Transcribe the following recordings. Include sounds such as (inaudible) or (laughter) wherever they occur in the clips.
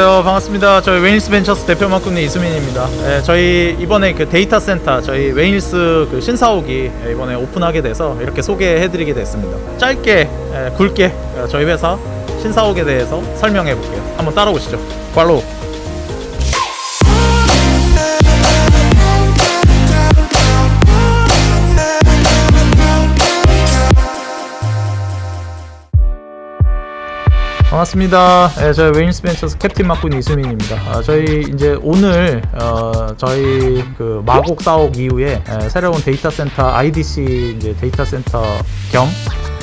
안녕하세요. 반갑습니다. 저희 웨인스 벤처스 대표 있는 이수민입니다. 예, 저희 이번에 그 데이터 센터 저희 웨인스 그 신사옥이 예, 이번에 오픈하게 돼서 이렇게 소개해드리게 됐습니다. 짧게 예, 굵게 어, 저희 회사 신사옥에 대해서 설명해 볼게요. 한번 따라오시죠. 팔로우. 반갑습니다. 예, 저희 웨인스 벤처스 캡틴 맡고 이수민입니다. 아, 저희 이제 오늘 어, 저희 그 마곡 사옥 이후에 예, 새로운 데이터 센터 IDC 이제 데이터 센터 겸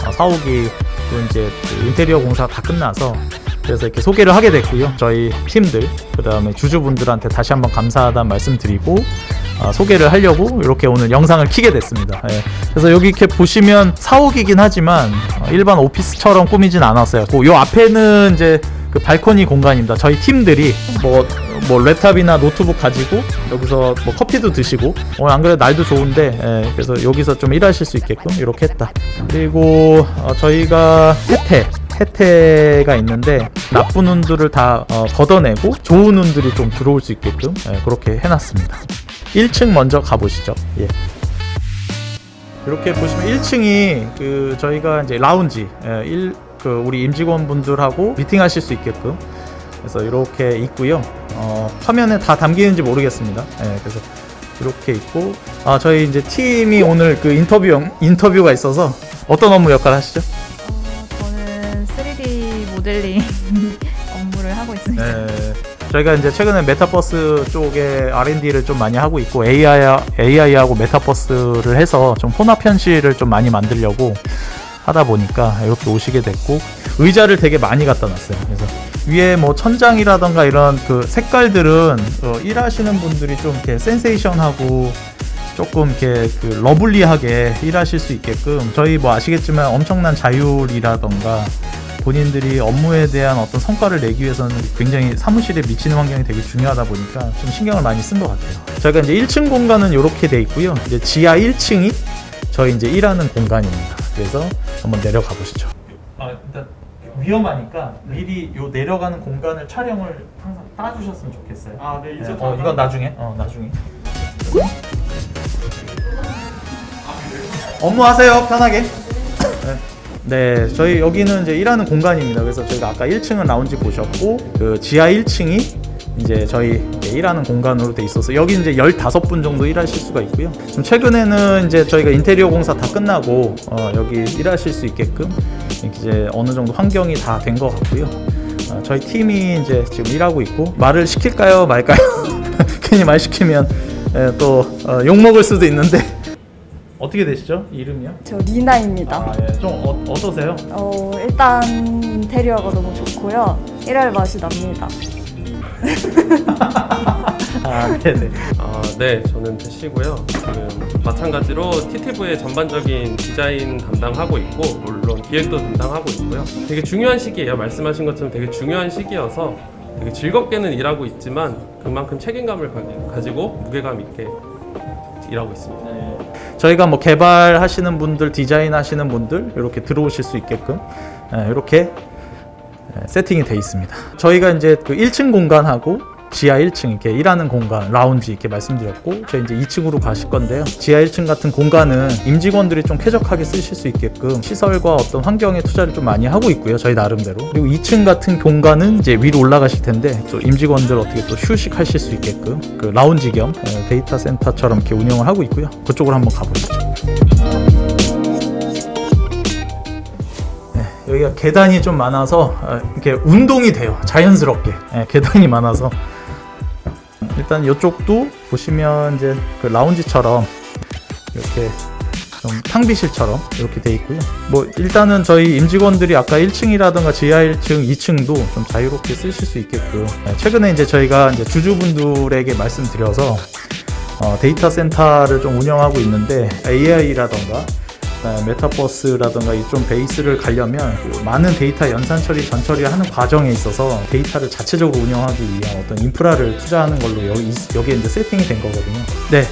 어, 사옥이 또 이제 그 인테리어 공사 다 끝나서 그래서 이렇게 소개를 하게 됐고요. 저희 팀들 그 다음에 주주분들한테 다시 한번 감사하다는 말씀드리고 어, 소개를 하려고 이렇게 오늘 영상을 키게 됐습니다. 예. 그래서 여기 이렇게 보시면 사옥이긴 하지만 어, 일반 오피스처럼 꾸미진 않았어요. 그요 앞에는 이제 그 발코니 공간입니다. 저희 팀들이 뭐, 뭐 랩탑이나 노트북 가지고 여기서 뭐 커피도 드시고 오늘 안 그래도 날도 좋은데 예, 그래서 여기서 좀 일하실 수 있게끔 이렇게 했다. 그리고 어, 저희가 혜태 혜태가 있는데 나쁜 운들을 다 어, 걷어내고 좋은 운들이 좀 들어올 수 있게끔 예, 그렇게 해놨습니다. 1층 먼저 가보시죠. 예. 이렇게 보시면 1층이 그 저희가 이제 라운지 예, 일, 그 우리 임직원분들하고 미팅하실 수 있게끔 그래서 이렇게 있고요. 어, 화면에 다 담기는지 모르겠습니다. 예, 그래서 이렇게 있고 아 저희 이제 팀이 오늘 그 인터뷰 인터뷰가 있어서 어떤 업무 역할 하시죠? 어, 저는 3D 모델링 (laughs) 업무를 하고 있습니다. 네, 저희가 이제 최근에 메타버스 쪽에 R&D를 좀 많이 하고 있고 AI AI하고 메타버스를 해서 좀 혼합 현실을 좀 많이 만들려고 하다 보니까 이렇게 오시게 됐고 의자를 되게 많이 갖다 놨어요. 그래서 위에 뭐 천장이라던가 이런 그 색깔들은 어, 일하시는 분들이 좀 이렇게 센세이션하고 조금 이렇게 그 러블리하게 일하실 수 있게끔 저희 뭐 아시겠지만 엄청난 자율이라던가 본인들이 업무에 대한 어떤 성과를 내기 위해서는 굉장히 사무실에 미치는 환경이 되게 중요하다 보니까 좀 신경을 많이 쓴 것 같아요. 저희가 이제 1층 공간은 이렇게 돼 있고요. 이제 지하 1층이 저희 이제 일하는 공간입니다. 그래서 한번 내려가 보시죠. 아, 일단 위험하니까 미리 요 내려가는 공간을 촬영을 항상 따주셨으면 좋겠어요. 아, 네, 이제 어, 이건 나중에. 어, 나중에. 업무 하세요, 편하게. 네. 네, 저희 여기는 이제 일하는 공간입니다. 그래서 저희가 아까 1층은 라운지 보셨고, 그 지하 1층이 이제 저희 일하는 공간으로 돼 있어서 여기 이제 15분 정도 일하실 수가 있고요. 좀 최근에는 이제 저희가 인테리어 공사 다 끝나고 어, 여기 일하실 수 있게끔 이제 어느 정도 환경이 다 된 것 같고요. 어, 저희 팀이 이제 지금 일하고 있고 말을 시킬까요 말까요? (laughs) 괜히 말 시키면 예, 또 어, 욕 먹을 수도 있는데 어떻게 되시죠? 이름이요? 저 리나입니다. 아, 예. 좀 어, 어떠세요? 어, 일단 인테리어가 너무 좋고요. 일할 맛이 납니다. (laughs) 아, 네네. 아, 네, 저는 대시고요. 지금 마찬가지로 TTV의 전반적인 디자인 담당하고 있고, 물론 기획도 담당하고 있고요. 되게 중요한 시기예요. 말씀하신 것처럼 되게 중요한 시기여서 되게 즐겁게는 일하고 있지만 그만큼 책임감을 가- 가지고 무게감 있게 일하고 있습니다. 네. 저희가 뭐 개발하시는 분들, 디자인하시는 분들 이렇게 들어오실 수 있게끔 예, 이렇게 예, 세팅이 돼 있습니다. 저희가 이제 그 1층 공간하고 지하 1층 이렇게 일하는 공간, 라운지 이렇게 말씀드렸고 저희 이제 2층으로 가실 건데요. 지하 1층 같은 공간은 임직원들이 좀 쾌적하게 쓰실 수 있게끔 시설과 어떤 환경에 투자를 좀 많이 하고 있고요. 저희 나름대로. 그리고 2층 같은 공간은 이제 위로 올라가실 텐데 또 임직원들 어떻게 또 휴식하실 수 있게끔 그 라운지 겸 예, 데이터 센터처럼 이렇게 운영을 하고 있고요. 그쪽으로 한번 가보시죠. 네, 여기가 계단이 좀 많아서 어, 이렇게 운동이 돼요. 자연스럽게 예, 계단이 많아서 일단 이쪽도 보시면 이제 그 라운지처럼 이렇게 좀 탕비실처럼 이렇게 돼 있고요. 뭐 일단은 저희 임직원들이 아까 1층이라든가 지하 1층, 2층도 좀 자유롭게 쓰실 수 있게끔 예, 최근에 이제 저희가 이제 주주분들에게 말씀드려서 어, 데이터 센터를 좀 운영하고 있는데 AI라던가 메타버스라던가 이좀 베이스를 가려면 그 많은 데이터 연산 처리, 전 처리를 하는 과정에 있어서 데이터를 자체적으로 운영하기 위한 어떤 인프라를 투자하는 걸로 여기 여기에 이제 세팅이 된 거거든요. 네,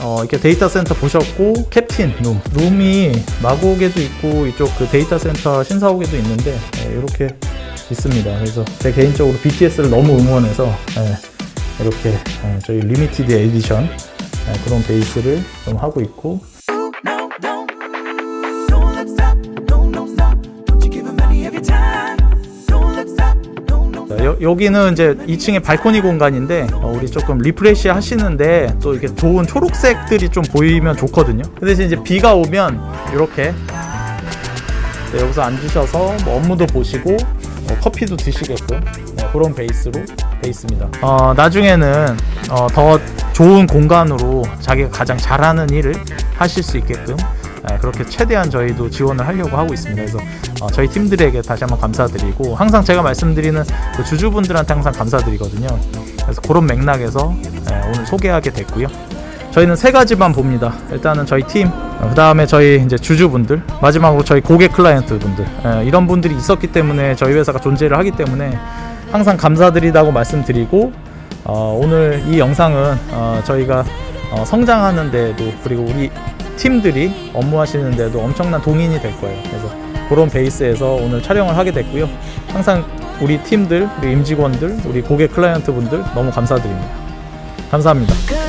어, 이렇게 데이터 센터 보셨고 캡틴 룸 룸이 마곡에도 있고 이쪽 그 데이터 센터 신사옥에도 있는데 네, 이렇게 있습니다. 그래서 제 개인적으로 BTS를 너무 응원해서 예, 이렇게 예, 저희 리미티드 에디션 예, 그런 베이스를 좀 하고 있고 여, 여기는 이제 2층에 발코니 공간인데 어, 우리 조금 리프레시 하시는데 또 이렇게 좋은 초록색들이 좀 보이면 좋거든요. 그 대신 이제 비가 오면 이렇게 네, 여기서 앉으셔서 뭐 업무도 보시고 어, 커피도 드시게끔 네, 그런 베이스로 돼 있습니다. 어, 나중에는 어, 더 좋은 공간으로 자기가 가장 잘하는 일을 하실 수 있게끔 네, 그렇게 최대한 저희도 지원을 하려고 하고 있습니다. 그래서 어, 저희 팀들에게 다시 한번 감사드리고 항상 제가 말씀드리는 그 주주분들한테 항상 감사드리거든요. 그래서 그런 맥락에서 네, 오늘 소개하게 됐고요. 저희는 세 가지만 봅니다. 일단은 저희 팀, 그 다음에 저희 이제 주주분들, 마지막으로 저희 고객 클라이언트 분들 예, 이런 분들이 있었기 때문에 저희 회사가 존재를 하기 때문에 항상 감사드리다고 말씀드리고 어, 오늘 이 영상은 어, 저희가 어, 성장하는데도 그리고 우리 팀들이 업무하시는데도 엄청난 동인이 될 거예요. 그래서 그런 베이스에서 오늘 촬영을 하게 됐고요. 항상 우리 팀들, 우리 임직원들, 우리 고객 클라이언트 분들 너무 감사드립니다. 감사합니다.